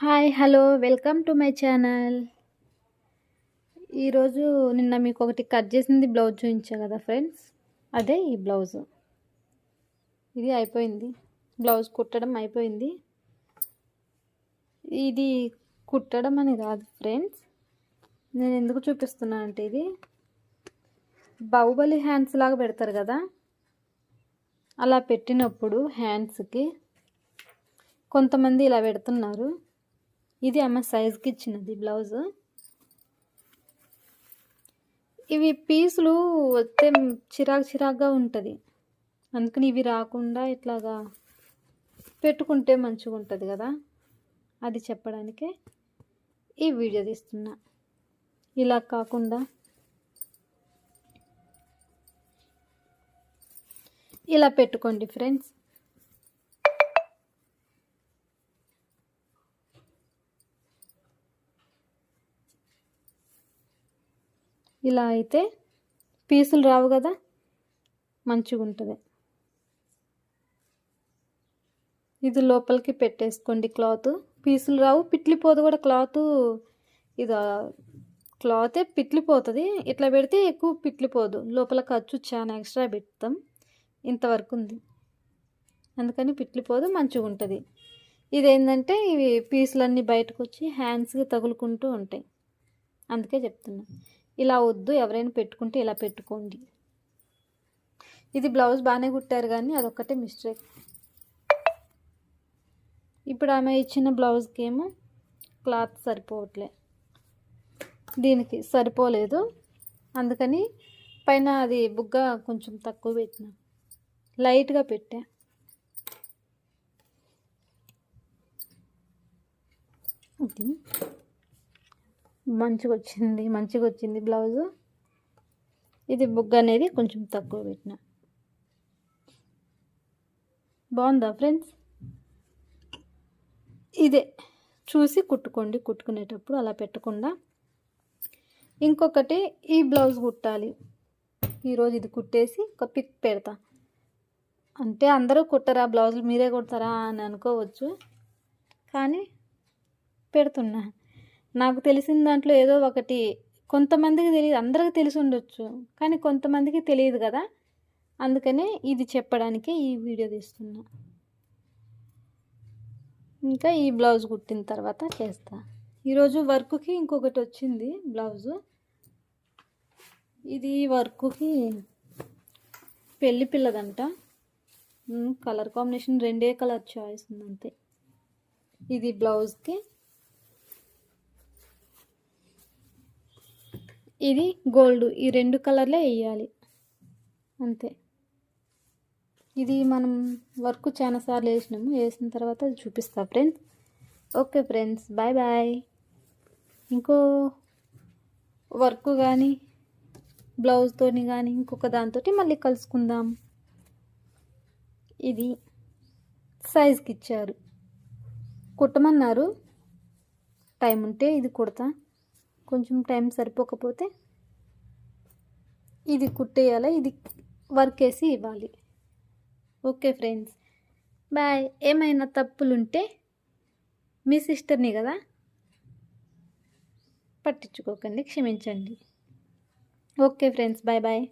Hi hello welcome to my channel. ఈరోజు నిన్న మీకు ఒకటి కట్ చేసింది బ్లౌజ్ చూపించా కదా ఫ్రెండ్స్? అదే ఈ బ్లౌజ్. ఇది అయిపోయింది. బ్లౌజ్ కుట్టడం అయిపోయింది. ఇది కుట్టడం అని కాదు ఫ్రెండ్స్. నేను ఎందుకు చూపిస్తున్నా అంటే ఇది బాహుబలి హ్యాండ్స్ లాగా పెడతారు కదా? అలా పెట్టినప్పుడు హ్యాండ్స్కి కొంతమంది ఇలా పెడుతున్నారు. ఇది అమ్మ సైజ్కి ఇచ్చినది బ్లౌజ్ ఇవి పీసులు వస్తే చిరాకు చిరాకుగా ఉంటుంది. అందుకని ఇవి రాకుండా ఇట్లాగా పెట్టుకుంటే మంచిగా ఉంటుంది కదా? అది చెప్పడానికే ఈ వీడియో తీస్తున్నా. ఇలా కాకుండా ఇలా పెట్టుకోండి ఫ్రెండ్స్ ఇలా అయితే పీసులు రావు కదా మంచిగా ఉంటుంది. ఇది లోపలికి పెట్టేసుకోండి క్లాత్. పీసులు రావు పిట్లిపోదు కూడా క్లాత్ ఇది క్లాతే పిట్లిపోతుంది ఇట్లా పెడితే ఎక్కువ పిట్లిపోదు లోపల ఖర్చు చాలా ఎక్స్ట్రా పెడతాం. ఇంతవరకు ఉంది. అందుకని పిట్లిపోదు మంచిగా ఉంటుంది. ఇదేంటంటే ఇవి పీసులన్నీ బయటకు వచ్చి హ్యాండ్స్కి తగులుకుంటూ ఉంటాయి. అందుకే చెప్తున్నా. ఇలా వద్దు ఎవరైనా పెట్టుకుంటే ఇలా పెట్టుకోండి. ఇది బ్లౌజ్ బాగానే కుట్టారు కానీ అదొక్కటే మిస్టేక్. ఇప్పుడు ఆమె ఇచ్చిన బ్లౌజ్కి ఏమో క్లాత్ సరిపోవట్లే. దీనికి సరిపోలేదు. అందుకని పైన అది బుగ్గ కొంచెం తక్కువ పెట్టిన. లైట్గా పెట్టా. ఇది మంచిగా వచ్చింది మంచిగా వచ్చింది బ్లౌజు. ఇది బుగ్గ అనేది కొంచెం తక్కువ పెట్టిన. బాగుందా ఫ్రెండ్స్? ఇదే. చూసి కుట్టుకోండి. కుట్టుకునేటప్పుడు అలా పెట్టకుండా. ఇంకొకటి ఈ బ్లౌజ్ కుట్టాలి. ఈరోజు ఇది కుట్టేసి ఒక పిక్ పెడతా. అంటే అందరూ కుట్టరా? బ్లౌజులు మీరే కుడతారా అని అనుకోవచ్చు. కానీ పెడుతున్నా. నాకు తెలిసిన దాంట్లో ఏదో ఒకటి. కొంతమందికి తెలియదు అందరికి తెలిసి ఉండొచ్చు. కానీ కొంతమందికి తెలియదు కదా? అందుకనే ఇది చెప్పడానికే ఈ వీడియో తీస్తున్నా. ఇంకా ఈ బ్లౌజ్ కుట్టిన తర్వాత చేస్తా. ఈరోజు వర్క్కి ఇంకొకటి వచ్చింది బ్లౌజు. ఇది వర్క్కి పెళ్ళి పిల్లదంట. కలర్ కాంబినేషన్ రెండే కలర్ చాయిస్ ఉంది అంతే ఇది బ్లౌజ్కి ఇది గోల్డ్. ఈ రెండు కలర్లే వేయాలి అంతే. ఇది మనం వర్క్ చాలాసార్లు వేసినాము. వేసిన తర్వాత అది చూపిస్తా friends. Okay friends. Bye bye. ఇంకో వర్క్ కానీ బ్లౌజ్తో కానీ ఇంకొక దాంతో మళ్ళీ కలుసుకుందాం. ఇది సైజ్కి ఇచ్చారు. కుట్టమన్నారు. టైం ఉంటే ఇది కుడతా. కొంచెం టైం సరిపోకపోతే ఇది కుట్టేయాలి ఇది వర్క్ వేసి ఇవ్వాలి. Okay friends. బాయ్. ఏమైనా తప్పులుంటే మీ సిస్టర్ని కదా పట్టించుకోకండి క్షమించండి. Okay friends bye bye.